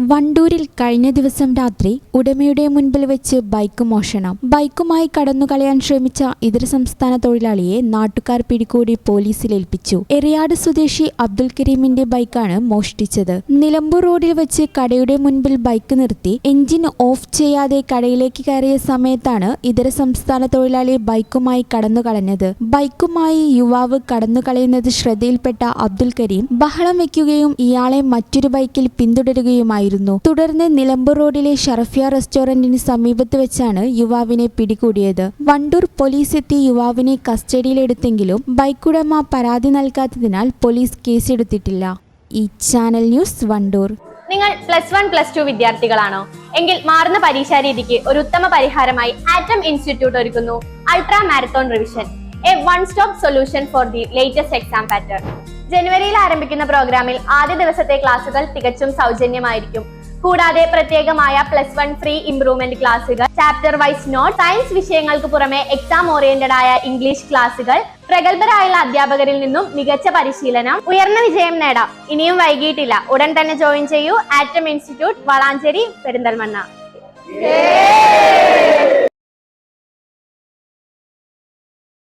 വണ്ടൂരിൽ കഴിഞ്ഞ ദിവസം രാത്രി ഉടമയുടെ മുൻപിൽ വെച്ച് ബൈക്ക് മോഷണം. ബൈക്കുമായി കടന്നുകളയാൻ ശ്രമിച്ച ഇതര സംസ്ഥാന തൊഴിലാളിയെ നാട്ടുകാർ പിടികൂടി പോലീസിൽ ഏൽപ്പിച്ചു. എറിയാട് സ്വദേശി അബ്ദുൽ കരീമിന്റെ ബൈക്കാണ് മോഷ്ടിച്ചത്. നിലമ്പൂർ റോഡിൽ വെച്ച് കടയുടെ മുൻപിൽ ബൈക്ക് നിർത്തി എഞ്ചിൻ ഓഫ് ചെയ്യാതെ കടയിലേക്ക് കയറിയ സമയത്താണ് ഇതര സംസ്ഥാന തൊഴിലാളി ബൈക്കുമായി കടന്നുകളഞ്ഞത്. ബൈക്കുമായി യുവാവ് കടന്നുകളയുന്നത് ശ്രദ്ധയിൽപ്പെട്ട അബ്ദുൽ കരീം ബഹളം വയ്ക്കുകയും ഇയാളെ മറ്റൊരു ബൈക്കിൽ പിന്തുടരുകയുമായിരുന്നു തുടർന്ന് നിലമ്പൂർ റോഡിലെ ഷറഫിയ റെസ്റ്റോറന്റിന് സമീപത്ത് വെച്ചാണ് യുവാവിനെ പിടികൂടിയത്. വണ്ടൂർ പോലീസ് എത്തി യുവാവിനെ കസ്റ്റഡിയിലെടുത്തെങ്കിലും ബൈക്കുടമ പരാതി നൽകാത്തതിനാൽ പോലീസ് കേസെടുത്തിട്ടില്ല. ഈ ചാനൽ ന്യൂസ് വണ്ടൂർ. നിങ്ങൾ പ്ലസ് വൺ പ്ലസ് ടു വിദ്യാർത്ഥികളാണോ? എങ്കിൽ മാറുന്ന പരീക്ഷാ രീതിക്ക് ഒരു ഉത്തമ പരിഹാരമായി ആറ്റം ഇൻസ്റ്റിറ്റ്യൂട്ട് ഒരുക്കുന്നു. Ultra marathon revision a one stop solution for the latest exam pattern. ജനുവരിയിൽ ആരംഭിക്കുന്ന പ്രോഗ്രാമിൽ ആദ്യ ദിവസത്തെ ക്ലാസുകൾ തികച്ചും സൗജന്യമായിരിക്കും. കൂടാതെ പ്രത്യേകമായ പ്ലസ് വൺ ഫ്രീ ഇംപ്രൂവ്മെന്റ് ക്ലാസുകൾ ചാപ്റ്റർ വൈസ് നോട്ട് സയൻസ് വിഷയങ്ങൾക്ക് പുറമെ എക്സാം ഓറിയന്റഡ് ആയ ഇംഗ്ലീഷ് ക്ലാസുകൾ പ്രഗത്ഭരായുള്ള അധ്യാപകരിൽ നിന്നും മികച്ച പരിശീലനം ഉയർന്ന വിജയം നേടാം. ഇനിയും വൈകിട്ടില്ല ഉടൻ തന്നെ ജോയിൻ ചെയ്യൂ ആറ്റം ഇൻസ്റ്റിറ്റ്യൂട്ട് വളാഞ്ചേരി പെരിന്തൽമണ്ണ.